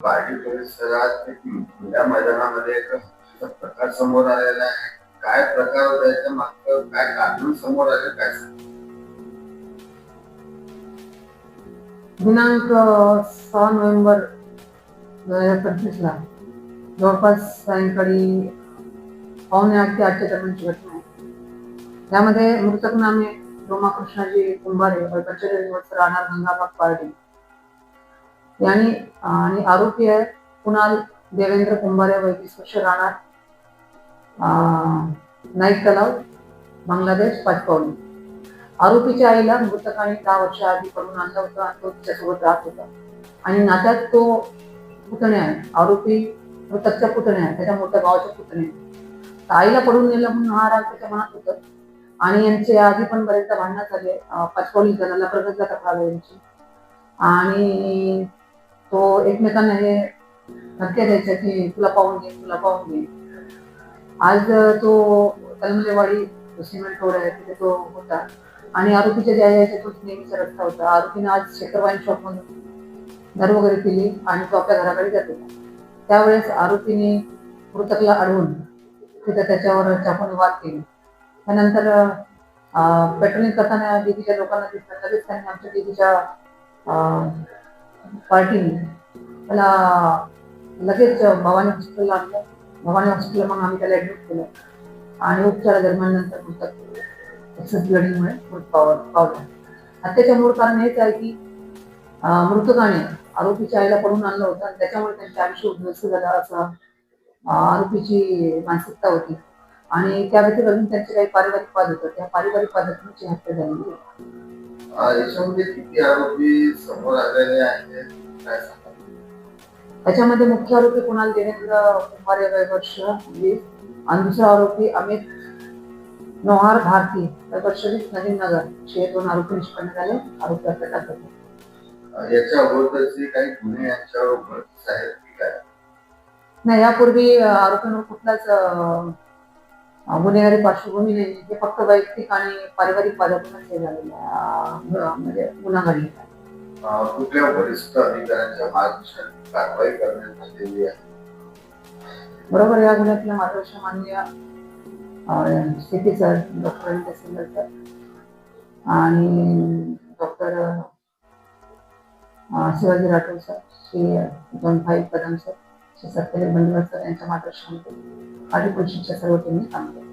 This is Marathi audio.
पार्टी परिसरात खुल्या मैदानामध्ये एक प्रकार समोर आलेला आहे. काय प्रकार होता याच्या मागचं काय कारण समोर आले काय? दिनांक सहा नोव्हेंबर दोन हजार पंचवीसला जवळपास सायंकाळी पावणे आठ ते आठच्या दरम्यानची घटना आहे. त्यामध्ये मृतक नामे रोमा कृष्णाजी कुंभारे वय राहणार गंगाबाग पार्टी यांनी आणि आरोपी आहे कुणाल देवेंद्र कुंभारे वय वीस वर्ष राहणार अं, नाईक तलाव बांगलादेश पाचपावली. आरोपीच्या आईला मृतकाने दहा वर्ष आधी पडून आणला होता आणि तो तिच्यासोबत राहत होता. आणि नात्यात तो पुतणे आहे. आरोपी मृतकच्या पुतणे आहे त्याच्या मोठ्या गावाच्या पुतणे आहे. आईला पडून नेलं म्हणून हा राग त्याच्या मनात होतं. आणि यांचे आधी पण बरेचदा भांडणं झाले. पाचपावली पाचपौली जणाला प्रगतला तक्रार यांची. आणि तो एकमेकांना हे धक्के द्यायचे की तुला पाहून घे तुला पाहून घे. आज तो तलमलेवाडी सिमेंट रोड आहे तिथे तो होता. आणि आरोपीच्या ज्या यायच्या तो नेहमीचा रस्ता होता. आरोपीने आज शेखर शॉप मधून घर वगैरे केली आणि तो आपल्या घराकडे जात. होता त्यावेळेस आरोपीने मृतकला अडवून तिथं त्याच्यावर छापून वाद केली. त्यानंतर पेट्रोलिंग करताना दीदीच्या लोकांना दिसलं. लगेच त्यांनी आमच्या दीदीच्या पार्टीने त्याला लगेच भवानी हॉस्पिटलला आणलं भवानी हॉस्पिटल मग आम्ही त्याला ऍडमिट केलं. आणि उपचारादरम्यान नंतर मृतक एक्सेस ब्लडिंगमुळे मृत पाव पावला हत्येचं मूळ कारण हेच आहे की मृतकाने आरोपीच्या आईला पडून आणलं होतं आणि त्याच्यामुळे त्यांचे आयुष्य उद्ध्वस्त झालं असं आरोपीची मानसिकता होती. आणि त्या व्यतिरिक्त अजून त्यांचे काही पारिवारिक वाद होतं. त्या पारिवारिक वादातूनची हत्या झालेली आहे. याच्यामध्ये किती आरोपी समोर आलेले आहेत काय सांगा त्याच्यामध्ये मुख्य आरोपी कुणाल देवेंद्र कुमार वय वर्ष वीस आणि दुसरा आरोपी अमित नोहार भारती वय वर्ष वीस नवीन नगर असे दोन आरोपी निष्पन्न झाले. आरोपी आता टाकत याच्या अगोदरचे काही गुन्हे यांच्यावर उघडकीस आहेत की काय? नाही यापूर्वी आरोपींवर कुठलाच गुन्हेगारी पार्श्वभूमी नाही हे फक्त वैयक्तिक आणि पारिवारिक वादातूनच हे झालेलं आहे. म्हणजे गुन्हा घडलेला आहे अं, कुठल्या वरिष्ठ अधिकाऱ्यांच्या मार्गदर्शनात कारवाई करण्यात आलेली आहे? बरोबर या गुन्ह्यातल्या मार्गदर्शन स्थिती सर डॉक्टर सर आणि doctor Shivaji Rathod sir Shri John Bhai Kadam sir Shri Satyadev Bandgar sir यांच्या मार्गदर्शनामध्ये అది కొంచెం చక్కెర కొట్టింది కనుక